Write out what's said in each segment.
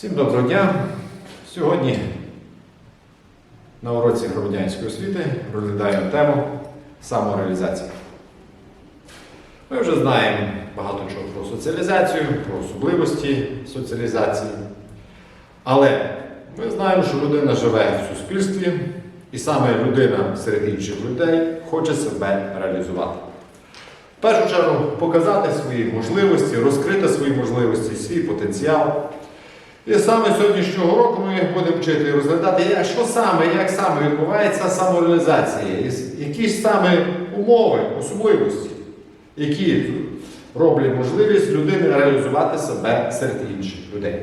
Всім доброго дня! Сьогодні на уроці громадянської освіти розглядаємо тему самореалізація. Ми вже знаємо багато чого про соціалізацію, про особливості соціалізації. Але ми знаємо, що людина живе в суспільстві, і саме людина серед інших людей хоче себе реалізувати. В першу чергу показати свої можливості, розкрити свої можливості, свій потенціал. І саме сьогоднішнього року ми будемо вчити і розглядати, що саме, як саме відбувається самореалізація, які ж саме умови, особливості, які роблять можливість людини реалізувати себе серед інших людей.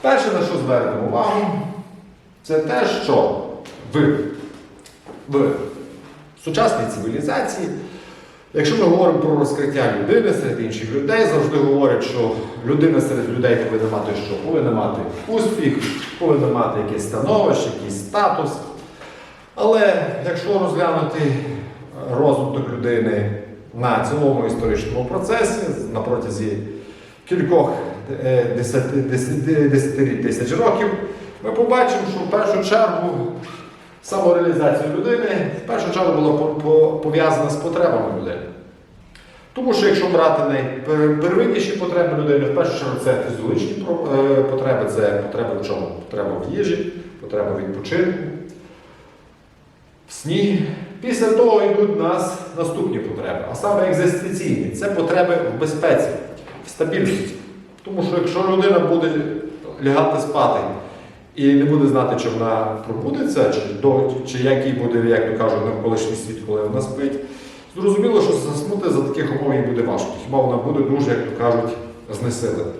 Перше, на що звернемо увагу, це те, що в, в сучасній цивілізації Якщо ми говоримо про розкриття людини серед інших людей, завжди говорять, що людина серед людей повинна мати що? Повинна мати успіх, повинна мати якесь становище, якийсь статус. Але якщо розглянути розвиток людини на цілому історичному процесі на протязі кількох е, десяти- тисяч років, ми побачимо, що в першу чергу самореалізація людини в першу чергу була по- по- пов'язана з потребами людини. Тому що якщо брати найпервинніші потреби людини, в першу чергу це фізіологічні е, потреби, це потреба в чому? Потреба в їжі, потреба відпочинку, в сні. Після того йдуть у нас наступні потреби, а саме екзистенційні це потреби в безпеці, в стабільності. Тому що якщо людина буде лягати спати і не буде знати, чи вона пробудеться, чи, до, чи який буде, як то кажуть, навколишній світ, коли вона спить, зрозуміло, що заснути за таких умов їй буде важко. Хіба вона буде дуже, як то кажуть, знесилена.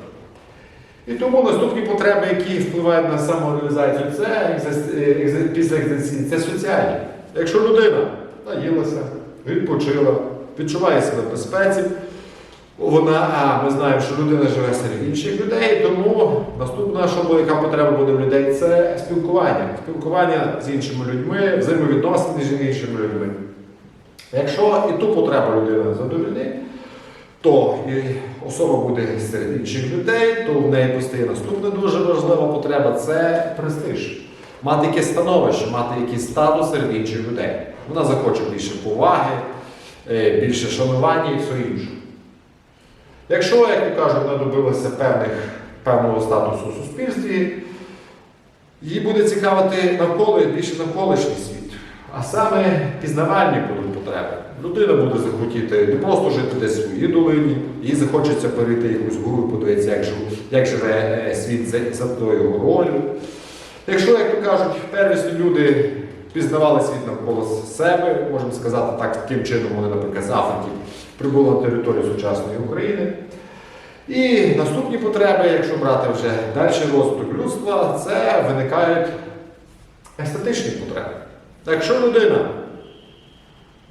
І тому наступні потреби, які впливають на самореалізацію, це е, після екзистенційні, це соціальні. Якщо людина наїлася, відпочила, відчуває себе в безпеці, вона, а ми знаємо, що людина живе серед інших людей, тому наступна, що яка потреба буде в людей, це спілкування. Спілкування з іншими людьми, взаємовідносини з іншими людьми. Якщо і ту потребу людина задовольнить, то і особа буде серед інших людей, то в неї постає наступна дуже важлива потреба це престиж. Мати якесь становище, мати якийсь статус серед інших людей. Вона захоче більше поваги, е, більше шанування і все інше. Якщо, як то кажуть, вона добилася певних, певного статусу у суспільстві, їй буде цікавити навколо більше навколишній світ, а саме пізнавальні будуть потреби. Людина буде захотіти не просто жити десь у своїй долині, їй захочеться перейти якусь гору подивитися, як, жив- як живе е, світ за, за тою горою. Якщо, як то кажуть, первісні люди пізнавали світ навколо себе, можемо сказати так, таким чином вони, наприклад, з Африки прибули на територію сучасної України. І наступні потреби, якщо брати вже далі розвиток людства, це виникають естетичні потреби. Якщо людина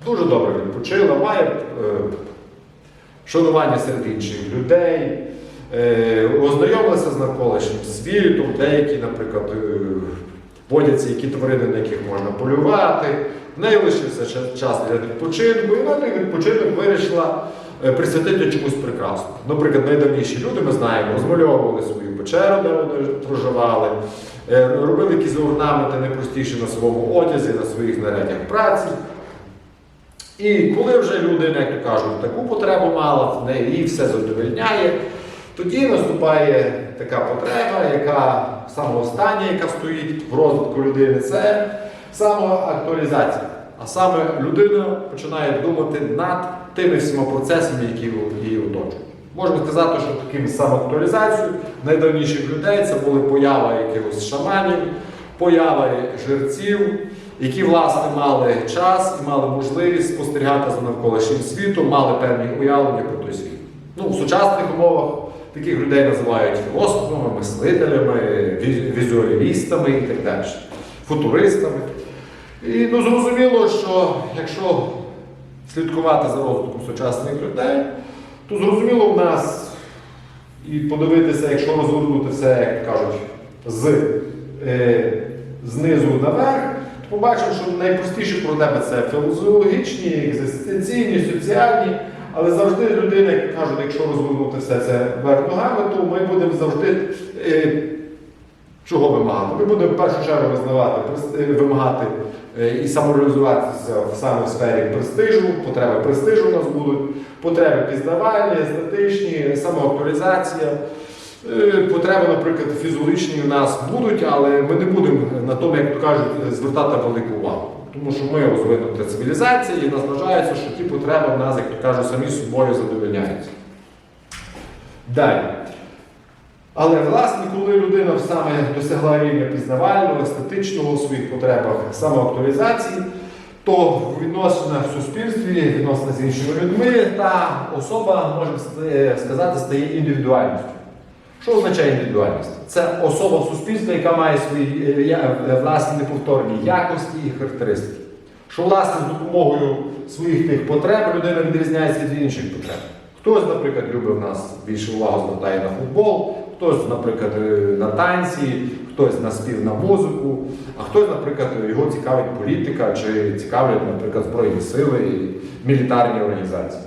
дуже добре відпочила, має е, шанування серед інших людей, е, ознайомилася з навколишнім світом, деякі, наприклад, е, водяться які тварини, на яких можна полювати. В неї лишився час для відпочинку, і вона відпочинок вирішила е, присвятити чомусь прекрасному. Наприклад, найдавніші люди, ми знаємо, розмальовували свою печеру, де вони проживали, е, робили якісь орнаменти найпростіші на своєму одязі, на своїх знаряддях праці. І коли вже людина, як то кажуть, таку потребу мала, в неї все задовольняє, тоді наступає така потреба, яка саме остання, яка стоїть в розвитку людини, це самоактуалізація. А саме людина починає думати над тими всіма процесами, які її оточують. Можна сказати, що таким самоактуалізацією найдавніших людей це були поява якихось шаманів, поява жерців, які власне мали час і мали можливість спостерігати за навколишнім світом, мали певні уявлення про той світ. Ну, в сучасних умовах таких людей називають філософами, мислителями, візуалістами і так далі, футуристами. І ну, зрозуміло, що якщо слідкувати за розвитком сучасних людей, то зрозуміло в нас і подивитися, якщо розгорнути все, як кажуть, з, е, знизу наверх, то побачимо, що найпростіші проблеми це філозологічні, екзистенційні, соціальні. Але завжди людина, як кажуть, якщо розгорнути все це вверх ногами, то ми будемо завжди е, Чого вимагати? Ми будемо в першу чергу визнавати, е, вимагати е, і самореалізуватися в саме сфері престижу, потреби престижу у нас будуть, потреби пізнавальні, естетичні, самоактуалізація. Е, Потреби, наприклад, фізіологічні у нас будуть, але ми не будемо на тому, як то кажуть, звертати велику увагу. Тому що ми розвинута цивілізація і нас вважається, що ті потреби в нас, як то кажуть, самі собою задовольняються. Далі. Але власне, коли людина саме досягла рівня пізнавального, естетичного у своїх потребах самоактуалізації, то в відносинах в суспільстві, відносинах з іншими людьми, та особа, можемо сказати, стає індивідуальністю. Що означає індивідуальність? Це особа в суспільстві, яка має свої е, е, власні неповторні якості і характеристики. Що власне з допомогою своїх тих потреб людина відрізняється від інших потреб. Хтось, наприклад, любить в нас більше увагу звертає на футбол, хтось, наприклад, е, на танці, хтось на спів на музику, а хтось, наприклад, його цікавить політика чи цікавлять, наприклад, Збройні сили і мілітарні організації.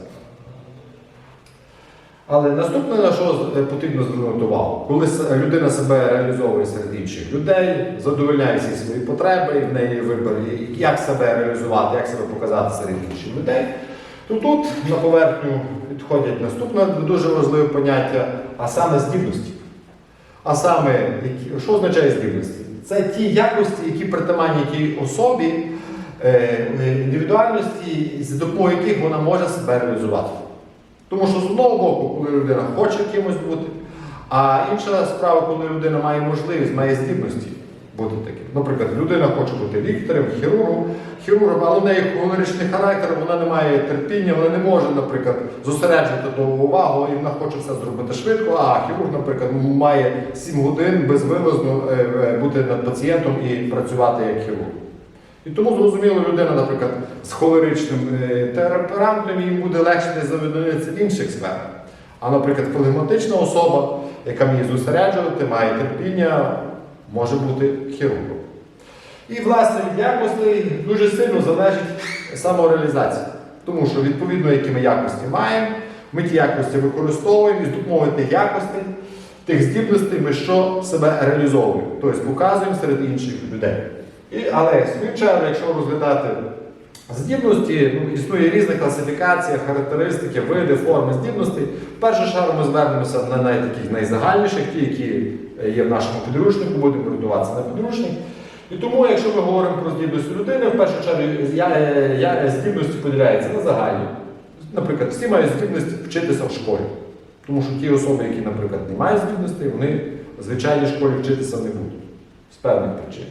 Але наступне на що е, потрібно звернути увагу, коли людина себе реалізовує серед інших людей, задовольняє всі свої потреби, і в неї вибір, як себе реалізувати, як себе показати серед інших людей, то тут на поверхню відходять наступне дуже важливе поняття, а саме здібності. А саме, що означає здібності? Це ті якості, які притаманні тій особі, е, індивідуальності, за допомогою яких вона може себе реалізувати. Тому що з одного боку, коли людина хоче кимось бути, а інша справа, коли людина має можливість, має здібності бути таким. Наприклад, людина хоче бути лікарем, хірургом, хірургом, але в неї холеричний характер, вона не має терпіння, вона не може, наприклад, зосереджувати довгу увагу, і вона хоче все зробити швидко, а хірург, наприклад, має 7 годин безвилазно е, е, бути над пацієнтом і працювати як хірург. І тому зрозуміло, людина, наприклад, з холеричним е, темпераментом їм буде легше десь заведенитися в інших сферах. А, наприклад, флегматична особа, яка вміє зосереджувати, має терпіння, може бути хірургом. І, власне, від якостей дуже сильно залежить самореалізація. Тому що, відповідно, які ми якості маємо, ми ті якості використовуємо і з допомогою тих якостей, тих здібностей ми що себе реалізовуємо, тобто показуємо серед інших людей. І, але, в якщо розглядати здібності, ну, існує різна класифікація, характеристики, види, форми здібностей. Першу чергу ми звернемося на най, таких найзагальніших, ті, які є в нашому підручнику, будемо орієнтуватися на підручник. І тому, якщо ми говоримо про здібності людини, в першу чергу я, я, здібності поділяються на загальні. Наприклад, всі мають здібності вчитися в школі. Тому що ті особи, які, наприклад, не мають здібностей, вони в звичайній школі вчитися не будуть з певних причин.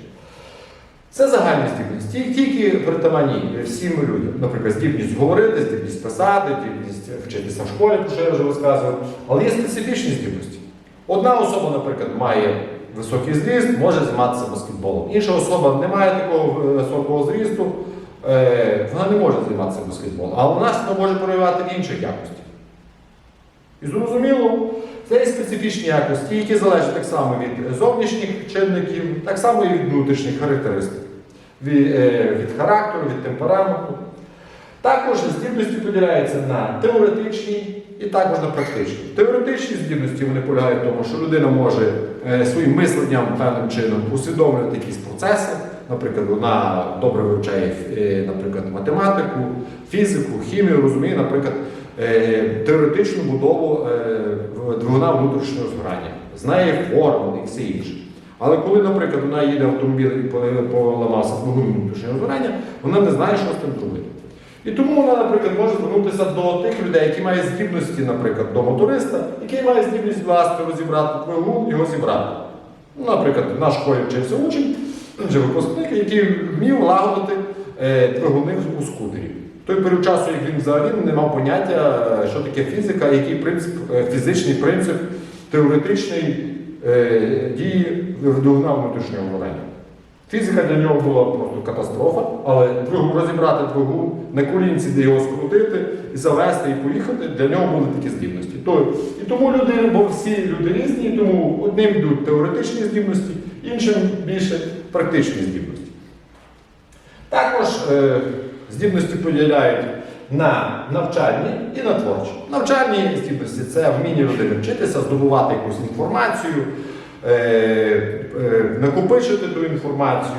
Це загальні здібності, тільки притаманні всім людям. Наприклад, здібність говорити, здібність писати, здібність вчитися в школі, про що я вже розказував. Але є специфічні здібності. Одна особа, наприклад, має високий зріст, може займатися баскетболом. Інша особа не має такого е, високого зрісту, е, вона не може займатися баскетболом, але вона себе може проявляти в інших якостях. І зрозуміло, це є специфічні якості, які залежать так само від зовнішніх чинників, так само і від внутрішніх характеристик, від, е, від характеру, від темпераменту. Також здібності поділяються на теоретичні і також на практичні. Теоретичні здібності вони полягають в тому, що людина може е, своїм мисленням певним чином усвідомлювати якісь процеси. Наприклад, вона добре вивчає е, наприклад, математику, фізику, хімію, розуміє, наприклад, е, теоретичну будову е, двигуна внутрішнього згорання, знає формули і все інше. Але коли, наприклад, вона їде автомобіль і поламався двигун внутрішнього згорання, вона не знає, що з тим зробити. І тому вона, наприклад, може звернутися до тих людей, які мають здібності, наприклад, до моториста, який має здібність власне розібрати його зібрати. Наприклад, в нашій школі вчився учень, випускник, який вмів лагодити е, двигуни у скутері. Той період часу, як він взагалі не мав поняття, е, що таке фізика, який принцип, е, фізичний принцип теоретичної дії двигуна внутрішнього горення. Фізика для нього була просто катастрофа, але двигун розібрати двигун на колінці, де його скрутити, і завести, і поїхати, для нього були такі здібності. І тому люди, бо всі люди різні, тому одним йдуть теоретичні здібності, іншим більше практичні здібності. Також е, здібності поділяють на навчальні і на творчі. Навчальні здібності це вміння людини вчитися, здобувати якусь інформацію, е, е, накопичити ту інформацію.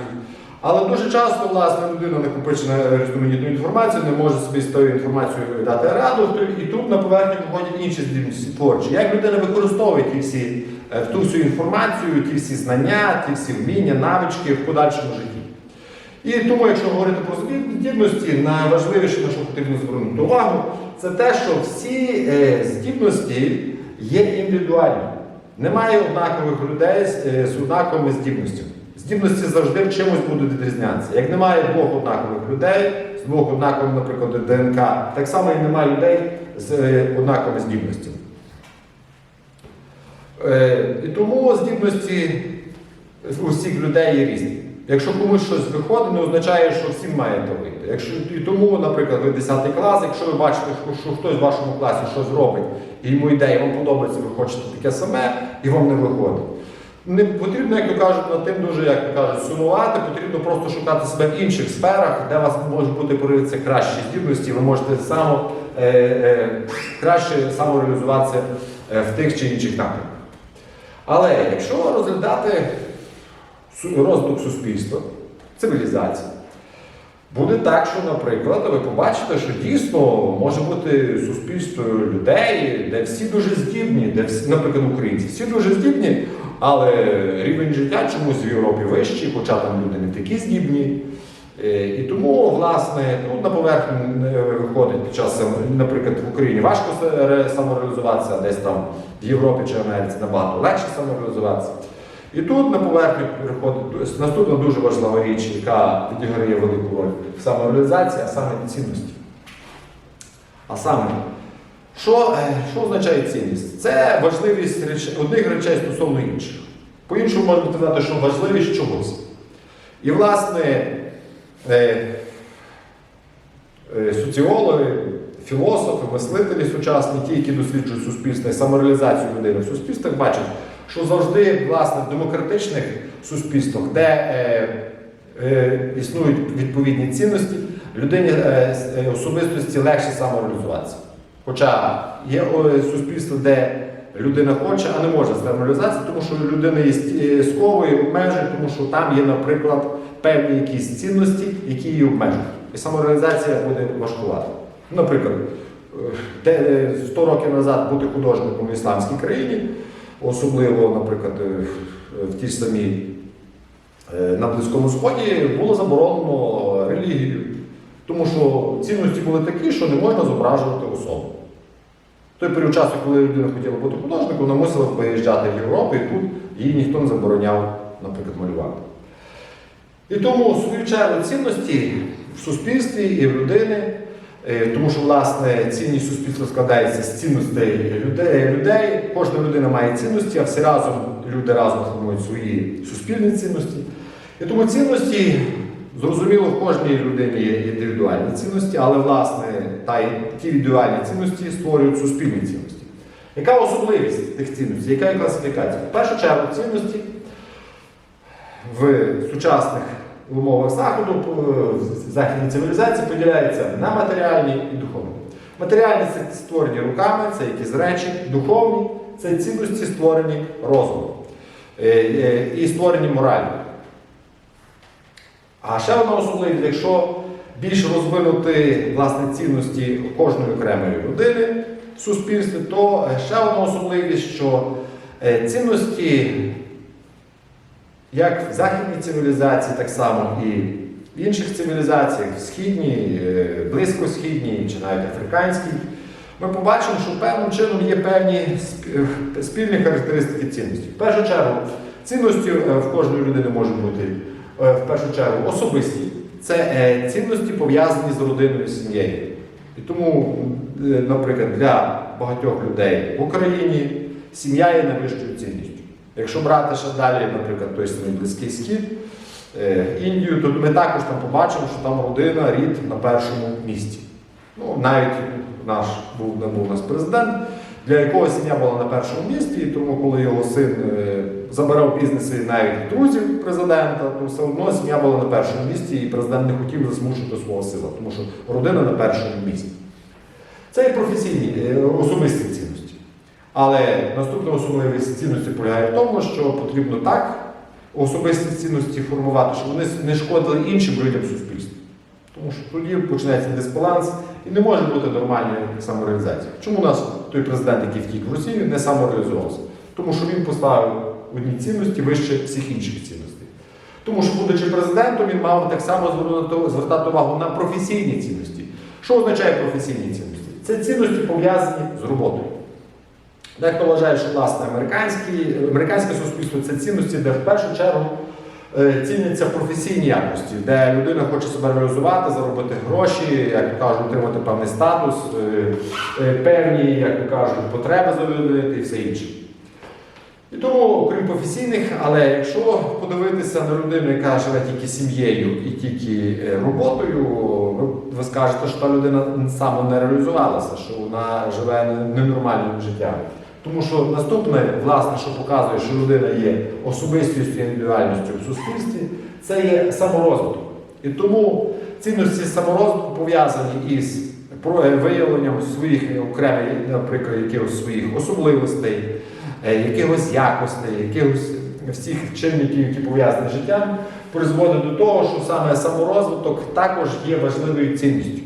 Але дуже часто, власне, людина накопичена різноманітну інформацію, не може собі з тою інформацією дати раду, і тут на поверхню виходять інші здібності творчі. Як людина використовує ті всі, ту всю інформацію, ті всі знання, ті всі вміння, навички в подальшому житті. І тому, якщо говорити про здібності, найважливіше, на що потрібно звернути увагу, це те, що всі е, здібності є індивідуальні. Немає однакових людей з, е, з однаковими здібностями. Здібності завжди в чимось будуть відрізнятися. Як немає двох однакових людей, з двох однакових, наприклад, ДНК, так само і немає людей з е, однаковими здібностями. Е, І тому здібності у всіх людей є різні. Якщо комусь щось виходить, не означає, що всім має то вийти. Якщо, і тому, наприклад, ви 10 клас, якщо ви бачите, що, хтось в вашому класі щось робить, і йому йде, і вам подобається, ви хочете таке саме, і вам не виходить. Не потрібно, як то кажуть, над тим дуже, як то кажуть, сумувати, потрібно просто шукати себе в інших сферах, де у вас можуть бути проявитися кращі здібності, ви можете само, е, е, краще самореалізуватися е, в тих чи інших напрямках. Але якщо розглядати розвиток суспільства, цивілізації, буде так, що, наприклад, ви побачите, що дійсно може бути суспільство людей, де всі дуже здібні, де всі, наприклад, українці, всі дуже здібні, але рівень життя чомусь в Європі вищий, хоча там люди не такі здібні. Е, І тому, власне, тут на поверхню виходить під час, наприклад, в Україні важко самореалізуватися, десь там в Європі чи Америці набагато легше самореалізуватися. І тут на поверхню приходить наступна дуже важлива річ, яка відіграє велику роль в самореалізації, а саме цінності. А саме, що, е, що означає цінність? Це важливість реч... одних речей стосовно інших. По-іншому можна сказати, що важливість чогось. І, власне, соціологи, філософи, мислителі сучасні, ті, які досліджують суспільство і самореалізацію людини в суспільствах, бачать, що завжди, власне, в демократичних суспільствах, де е, е, існують відповідні цінності, людині е, е, особистості легше самореалізуватися. Хоча є е, суспільство, де людина хоче, а не може самореалізуватися, тому що людина є сковує, обмежує, тому що там є, наприклад, певні якісь цінності, які її обмежують. І самореалізація буде важкувати. Наприклад, е, де е, 100 років назад бути художником в ісламській країні, особливо, наприклад, е, в- тій самій е, на Близькому Сході, було заборонено релігію. Тому що цінності були такі, що не можна зображувати особу. Той період часу, коли людина хотіла бути художником, вона мусила виїжджати в Європу, і тут їй ніхто не забороняв, наприклад, малювати. І тому, свою чергу, цінності в суспільстві і в людини, е, тому що, власне, цінність суспільства складається з цінностей людей. Кожна людина має цінності, а всі разом люди разом формують свої суспільні цінності. І тому цінності, зрозуміло, в кожній людині є індивідуальні цінності, але власне та ті індивідуальні цінності створюють суспільні цінності. Яка особливість тих цінностей? Яка є класифікація? В першу чергу цінності в сучасних умовах заходу, е, в західній цивілізації поділяються на матеріальні і духовні. Матеріальні це створені руками, це якісь речі, духовні це цінності створені розумом е, е, і створені морально. А ще одна особливість, якщо більш розвинути власне цінності кожної окремої людини в суспільстві, то ще одна особливість, що цінності, як в західній цивілізації, так само і в інших цивілізаціях, в східній, е, близькосхідній чи навіть африканській, ми побачимо, що певним чином є певні е, спільні характеристики цінності. В першу чергу, цінності е, в кожної людини можуть бути в першу чергу особисті. Це цінності пов'язані з родиною сім'єю. І тому, наприклад, для багатьох людей в Україні сім'я є найвищою цінністю. Якщо брати ще далі, наприклад, той самий Близький Схід, е, Індію, то ми також там побачимо, що там родина, рід на першому місці. Ну, навіть наш був, не був у нас президент, для якого сім'я була на першому місці, і тому, коли його син е, забирав бізнеси навіть друзів президента, то все одно сім'я була на першому місці, і президент не хотів засмушити свого сина, тому що родина на першому місці. Це і професійні, е, особисті. Але наступна особливість цінності полягає в тому, що потрібно так особисті цінності формувати, щоб вони не шкодили іншим людям суспільстві. Тому що тоді починається дисбаланс і не може бути нормальної самореалізації. Чому у нас той президент, який втік в Росію, не самореалізувався? Тому що він поставив одні цінності вище всіх інших цінностей. Тому що, будучи президентом, він мав так само звертати увагу на професійні цінності. Що означає професійні цінності? Це цінності пов'язані з роботою. Дехто вважає, що власне американське суспільство це цінності, де в першу чергу е, ціняться професійні якості, де людина хоче себе реалізувати, заробити гроші, як кажуть, отримати певний статус, е, е, певні, як кажуть, потреби задовольнити і все інше. І тому, крім професійних, але якщо подивитися на людину, яка живе тільки сім'єю і тільки роботою, ви скажете, що та людина саме не реалізувалася, що вона живе ненормальним життям. Тому що наступне, власне, що показує, що людина є особистістю і індивідуальністю в суспільстві, це є саморозвиток. І тому цінності саморозвитку пов'язані із е, виявленням своїх окремих, наприклад, якихось своїх особливостей, е, якихось якостей, якихось всіх чинників, які пов'язані з життям, призводить до того, що саме саморозвиток також є важливою цінністю.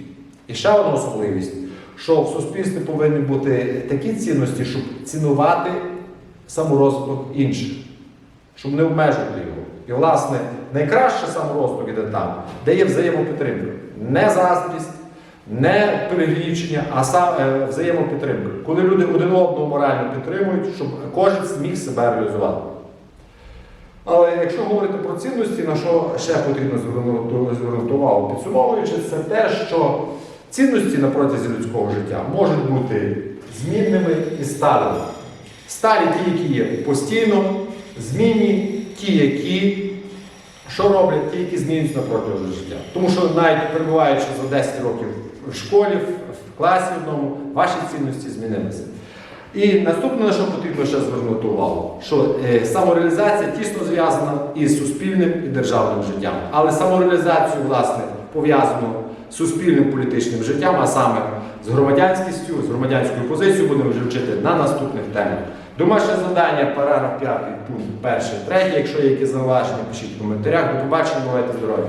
І ще одна особливість, що в суспільстві повинні бути такі цінності, щоб цінувати саморозвиток інших, щоб не обмежувати його. І, власне, найкраще саморозвиток іде там, де є взаємопідтримка. Не заздрість, не перегрічення, а сам е, взаємопідтримка. Коли люди один одного морально підтримують, щоб кожен зміг себе реалізувати. Але якщо говорити про цінності, на що ще потрібно звернути увагу, підсумовуючи, це те, що цінності на протязі людського життя можуть бути змінними і сталими. Сталі ті, які є постійно, змінні, ті, які що роблять, ті, які змінюються на протязі життя. Тому що навіть перебуваючи за 10 років в школі, в класі одному, ваші цінності змінилися. І наступне, на що потрібно ще звернути увагу, що е, самореалізація тісно зв'язана із суспільним і державним життям. Але самореалізацію, власне, пов'язану з суспільним політичним життям, а саме з громадянськістю, з громадянською позицією будемо вже вчити на наступних темах. Домашнє завдання, параграф 5, пункт 1, 3. Якщо є якісь зауваження, пишіть в коментарях. До побачення, бувайте здорові!